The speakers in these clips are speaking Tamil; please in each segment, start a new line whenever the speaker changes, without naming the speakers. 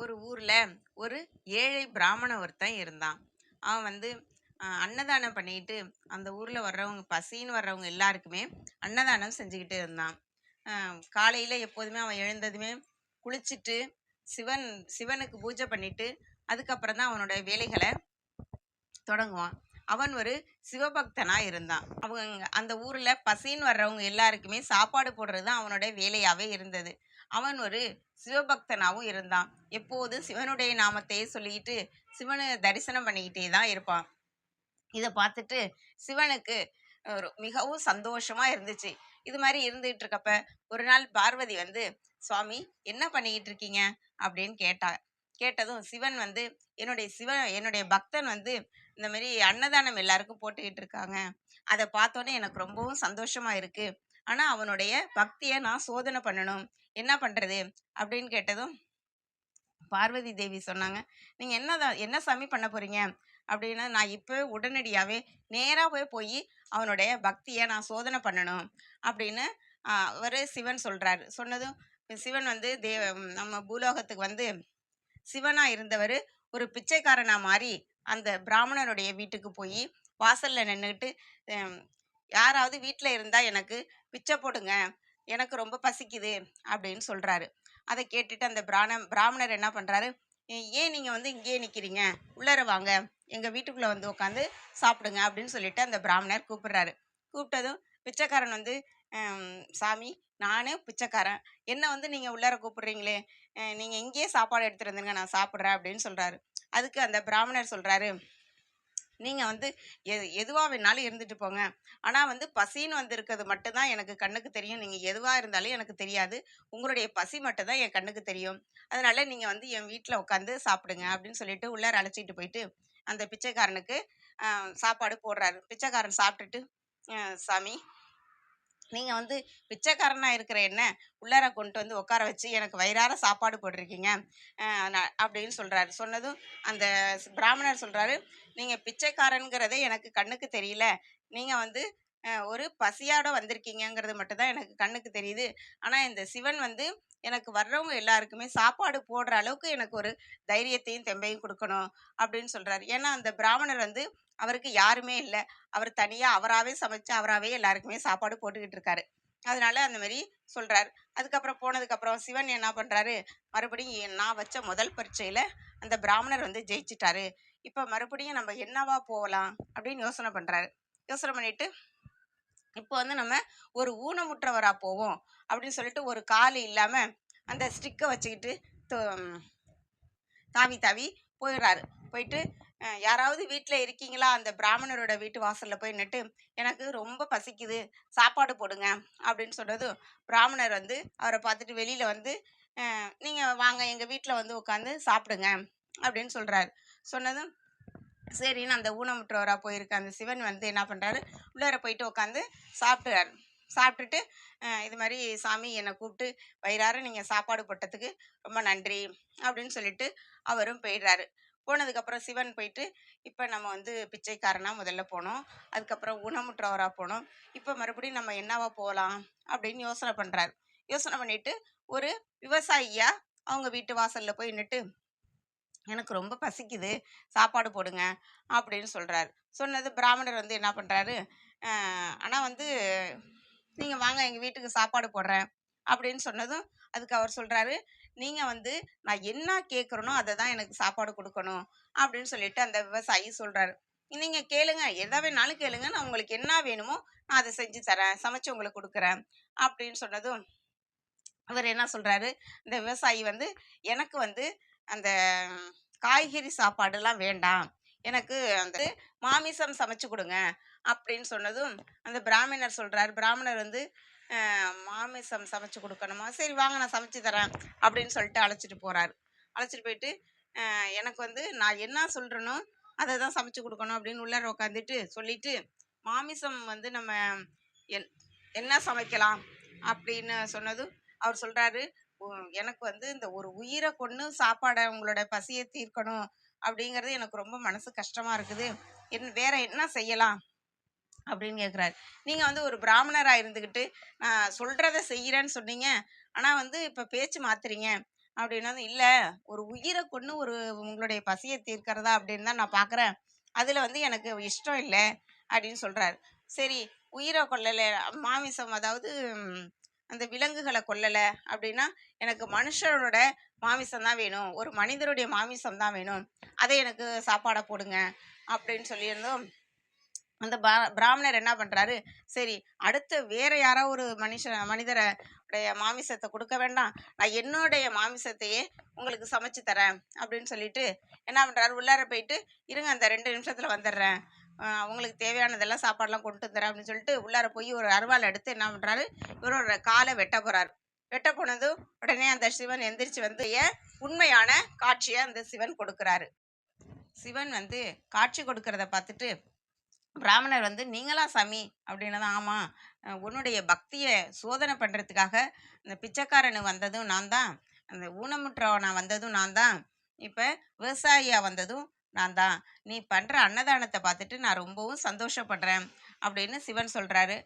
ஒரு ஊரில் ஒரு ஏழை பிராமண ஒருத்தன் இருந்தான். அவன் வந்து அன்னதானம் பண்ணிட்டு அந்த ஊரில் வர்றவங்க பசின்னு வர்றவங்க எல்லாருக்குமே அன்னதானம் செஞ்சுக்கிட்டு இருந்தான். காலையில் எப்போதுமே அவன் எழுந்ததுமே குளிச்சுட்டு சிவன் சிவனுக்கு பூஜை பண்ணிட்டு அதுக்கப்புறம் தான் அவனோட வேலைகளை தொடங்குவான். அவன் ஒரு சிவபக்தனாக இருந்தான். அவங்க அந்த ஊரில் பசின்னு வர்றவங்க எல்லாருக்குமே சாப்பாடு போடுறது தான் அவனோட வேலையாகவே இருந்தது. அவன் ஒரு சிவபக்தனாகவும் இருந்தான். எப்போது? சிவனுடைய நாமத்தையே சொல்லிக்கிட்டு சிவனை தரிசனம் பண்ணிக்கிட்டே தான் இருப்பான். இதை பார்த்துட்டு சிவனுக்கு ஒரு மிகவும் சந்தோஷமா இருந்துச்சு. இது மாதிரி இருந்துகிட்டு இருக்கப்ப ஒரு நாள் பார்வதி வந்து சுவாமி என்ன பண்ணிக்கிட்டு இருக்கீங்க? அப்படின்னு கேட்டா கேட்டதும் சிவன் வந்து என்னுடைய சிவன் என்னுடைய பக்தன் வந்து இந்த மாதிரி அன்னதானம் எல்லாருக்கும் போட்டுக்கிட்டு இருக்காங்க. அதை பார்த்தோன்னே எனக்கு ரொம்பவும் சந்தோஷமா இருக்கு. ஆனால் அவனுடைய பக்தியை நான் சோதனை பண்ணணும். என்ன பண்ணுறது அப்படின்னு கேட்டதும் பார்வதி தேவி சொன்னாங்க நீங்க என்னதான் என்ன சாமி பண்ண போகிறீங்க அப்படின்னா நான் இப்போ உடனடியாகவே நேராக போய் போய் அவனுடைய பக்தியை நான் சோதனை பண்ணணும் அப்படின்னு அவர் சிவன் சொல்கிறாரு சொன்னதும் சிவன் வந்து தே நம்ம பூலோகத்துக்கு வந்து சிவனாக இருந்தவர் ஒரு பிச்சைக்காரனாக மாறி அந்த பிராமணனுடைய வீட்டுக்கு போய் வாசலில் நின்றுட்டு யாராவது வீட்டில் இருந்தால் எனக்கு பிச்சை போடுங்க எனக்கு ரொம்ப பசிக்குது அப்படின்னு சொல்கிறாரு அதை கேட்டுட்டு அந்த பிராண பிராமணர் என்ன பண்ணுறாரு ஏன் நீங்கள் வந்து இங்கேயே நிற்கிறீங்க உள்ளர வாங்க. எங்கள் வீட்டுக்குள்ளே வந்து உட்காந்து சாப்பிடுங்க அப்படின்னு சொல்லிட்டு அந்த பிராமணர் கூப்பிடுறாரு. கூப்பிட்டதும் பிச்சைக்காரன் வந்து சாமி நானே பிச்சைக்காரன். என்ன வந்து நீங்கள் உள்ளார கூப்பிடுறீங்களே? நீங்கள் இங்கேயே சாப்பாடு எடுத்துட்டு வந்துருங்க நான் சாப்பிட்றேன் அப்படின்னு சொல்கிறாரு அதுக்கு அந்த பிராமணர் சொல்கிறாரு நீங்கள் வந்து எது எதுவாக வேணாலும் இருந்துட்டு போங்க. ஆனால் வந்து பசின்னு வந்திருக்கிறது மட்டும்தான் எனக்கு கண்ணுக்கு தெரியும். நீங்கள் எதுவாக இருந்தாலும் எனக்கு தெரியாது. உங்களுடைய பசி மட்டும் தான் என் கண்ணுக்கு தெரியும். அதனால நீங்கள் வந்து என் வீட்டில் உட்காந்து சாப்பிடுங்க அப்படின்னு சொல்லிட்டு உள்ளார அழைச்சிட்டு போயிட்டு அந்த பிச்சைக்காரனுக்கு சாப்பாடு போடுறாரு. பிச்சைக்காரன் சாப்பிட்டுட்டு சாமி நீங்கள் வந்து பிச்சைக்காரனாக இருக்கிற என்ன? உள்ளார கொண்டு வந்து உட்கார வச்சு எனக்கு வயிறார சாப்பாடு போட்டிருக்கீங்க. அப்படின்னு சொல்கிறாரு சொன்னதும் அந்த பிராமணர் சொல்கிறாரு நீங்க பிச்சைக்காரன்கிறதே எனக்கு கண்ணுக்கு தெரியல. நீங்க வந்து ஒரு பசியாட வந்திருக்கீங்கங்கிறது மட்டும்தான் எனக்கு கண்ணுக்கு தெரியுது. ஆனா இந்த சிவன் வந்து எனக்கு வர்றவங்க எல்லாருக்குமே சாப்பாடு போடுற அளவுக்கு எனக்கு ஒரு தைரியத்தையும் தெம்பையும் கொடுக்கணும் அப்படின்னு சொல்றாரு. ஏன்னா அந்த பிராமணர் வந்து அவருக்கு யாருமே இல்லை. அவர் தனியா அவராகவே சமைச்சு அவராகவே எல்லாருக்குமே சாப்பாடு போட்டுக்கிட்டு இருக்காரு. அதனால அந்த மாதிரி சொல்றாரு. அதுக்கப்புறம் போனதுக்கப்புறம் சிவன் என்ன பண்றாரு? மறுபடியும் நான் வச்ச முதல் பரீட்சையில அந்த பிராமணர் வந்து ஜெயிச்சிட்டாரு. இப்போ மறுபடியும் நம்ம என்னவா போகலாம் அப்படின்னு யோசனை பண்ணுறாரு யோசனை பண்ணிட்டு இப்போ வந்து நம்ம ஒரு ஊனமுற்றவராக போவோம் அப்படின்னு சொல்லிட்டு ஒரு கால் இல்லாமல் அந்த ஸ்டிக்கை வச்சுக்கிட்டு தாவி தாவி போயிடுறாரு. போயிட்டு யாராவது வீட்டில் இருக்கீங்களா? அந்த பிராமணரோட வீட்டு வாசலில் போய் நிட்டு எனக்கு ரொம்ப பசிக்குது சாப்பாடு போடுங்க அப்படின்னு சொன்னது பிராமணர் வந்து அவரை பார்த்துட்டு வெளியில் வந்து நீங்கள் வாங்க எங்கள் வீட்டில் வந்து உட்காந்து சாப்பிடுங்க அப்படின்னு சொல்கிறாரு சொன்னதும் சரின்னு அந்த ஊனமுற்றவராக போயிருக்க. அந்த சிவன் வந்து என்ன பண்ணுறாரு உள்ளார போயிட்டு உட்காந்து சாப்பிட்டுறாரு. சாப்பிட்டுட்டு இது மாதிரி சாமி என்னை கூப்பிட்டு வயிறார நீங்கள் சாப்பாடு போட்டதுக்கு ரொம்ப நன்றி அப்படின்னு சொல்லிட்டு அவரும் போயிடுறாரு. போனதுக்கப்புறம் சிவன் போயிட்டு இப்போ நம்ம வந்து பிச்சைக்காரனாக முதல்ல போனோம். அதுக்கப்புறம் ஊனமுற்றவராக போனோம். இப்போ மறுபடியும் நம்ம என்னவா போகலாம்? அப்படின்னு யோசனை பண்ணுறாரு யோசனை பண்ணிட்டு ஒரு விவசாயியாக அவங்க வீட்டு வாசலில் போய் நின்றுட்டு எனக்கு ரொம்ப பசிக்குது சாப்பாடு போடுங்க அப்படின்னு சொல்கிறாரு சொன்னது பிராமணர் வந்து என்ன பண்ணுறாரு ஆனால் வந்து நீங்கள் வாங்க எங்கள் வீட்டுக்கு சாப்பாடு போடுறேன் அப்படின்னு சொன்னதும் அதுக்கு அவர் சொல்கிறாரு நீங்கள் வந்து நான் என்ன கேட்குறனோ அதை தான் எனக்கு சாப்பாடு கொடுக்கணும் அப்படின்னு சொல்லிட்டு அந்த விவசாயி சொல்கிறாரு நீங்கள் கேளுங்க எதை வேணாலும் கேளுங்க நான் உங்களுக்கு என்ன வேணுமோ நான் அதை செஞ்சு தரேன் சமைச்சு உங்களுக்கு கொடுக்குறேன் அப்படின்னு சொன்னதும் அவர் என்ன சொல்கிறாரு இந்த விவசாயி வந்து எனக்கு வந்து அந்த காய்கறி சாப்பாடுலாம் வேண்டாம். எனக்கு அந்த மாமிசம் சமைச்சு கொடுங்க அப்படின்னு சொன்னதும் அந்த பிராமணர் சொல்கிறார் பிராமணர் வந்து மாமிசம் சமைச்சு கொடுக்கணுமா? சரி வாங்க நான் சமைச்சு தரேன் அப்படின்னு சொல்லிட்டு அழைச்சிட்டு போகிறாரு அழைச்சிட்டு போயிட்டு எனக்கு வந்து நான் என்ன சொல்கிறேனோ அதை தான் சமைச்சு கொடுக்கணும் அப்படின்னு உள்ளார உட்காந்துட்டு சொல்லிட்டு மாமிசம் வந்து நம்ம என்- என்ன சமைக்கலாம்? அப்படின்னு சொன்னதும் அவர் சொல்கிறாரு எனக்கு வந்து இந்த ஒரு உயிரை கொன்று சாப்பாடை உங்களோட பசியை தீர்க்கணும் அப்படிங்கிறது எனக்கு ரொம்ப மனசு கஷ்டமா இருக்குது. என் வேற என்ன செய்யலாம்? அப்படின்னு கேட்குறாரு நீங்கள் வந்து ஒரு பிராமணராக இருந்துக்கிட்டு நான் சொல்கிறத செய்கிறேன்னு சொன்னீங்க. ஆனால் வந்து இப்போ பேச்சு மாத்துறீங்க. அப்படின்னா இல்லை ஒரு உயிரை கொன்று ஒரு உங்களுடைய பசியை தீர்க்கிறதா? அப்படின்னு தான் நான் பார்க்குறேன். அதில் வந்து எனக்கு இஷ்டம் இல்லை அப்படின்னு சொல்கிறாரு சரி, உயிரை கொள்ளலை மாமிசம் அதாவது அந்த விலங்குகளை கொல்லலை அப்படின்னா, எனக்கு மனுஷரோட மாமிசம் தான் வேணும். ஒரு மனிதருடைய மாமிசம் தான் வேணும். அதை எனக்கு சாப்பாடை போடுங்க அப்படின்னு சொல்லியிருந்தோம் அந்த பா பிராமணர் என்ன பண்ணுறாரு சரி அடுத்து வேற யாரோ ஒரு மனுஷ மனிதர உடைய கொடுக்க வேண்டாம். நான் என்னுடைய மாமிசத்தையே உங்களுக்கு சமைச்சு தரேன் அப்படின்னு சொல்லிட்டு, என்ன பண்ணுறாரு உள்ளார போயிட்டு, "இருங்க அந்த ரெண்டு நிமிஷத்தில் வந்துடுறேன். அவங்களுக்கு தேவையானதெல்லாம் சாப்பாடெலாம் கொண்டு வந்துர்றேன்" அப்படின்னு சொல்லிட்டு உள்ளார போய் ஒரு அருவாள் எடுத்து என்ன பண்ணுறாரு இவரோட காலை வெட்ட போகிறார் வெட்ட போனதும், உடனே அந்த சிவன் எந்திரிச்சு வந்து ஏன் உண்மையான காட்சியை அந்த சிவன் கொடுக்குறாரு. சிவன் வந்து காட்சி கொடுக்கறத பார்த்துட்டு, பிராமணர் வந்து, "நீங்களா சாமி?" அப்படின்னதும், ஆமாம் உன்னுடைய பக்தியை சோதனை பண்ணுறதுக்காக இந்த பிச்சைக்காரனு வந்ததும் நான் தான். அந்த ஊனமுற்றவனா வந்ததும் நான் தான். இப்போ விவசாயியாக வந்ததும் நான் தான். நீ பண்ணுற அன்னதானத்தை பார்த்துட்டு நான் ரொம்பவும் சந்தோஷப்படுறேன்." அப்படின்னு சிவன் சொல்கிறாரு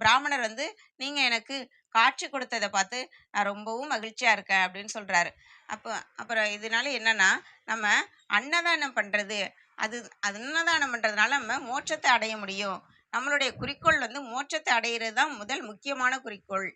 பிராமணர் வந்து, நீங்கள் எனக்கு காட்சி கொடுத்ததை பார்த்து நான் ரொம்பவும் மகிழ்ச்சியாக இருக்கேன்." அப்படின்னு சொல்கிறாரு அப்போ அப்புறம் இதனால என்னன்னா, நம்ம அன்னதானம் பண்ணுறது அது அது அன்னதானம் பண்ணுறதுனால நம்ம மோட்சத்தை அடைய முடியும். நம்மளுடைய குறிக்கோள் வந்து மோட்சத்தை அடையிறது தான் முதல் முக்கியமான குறிக்கோள்.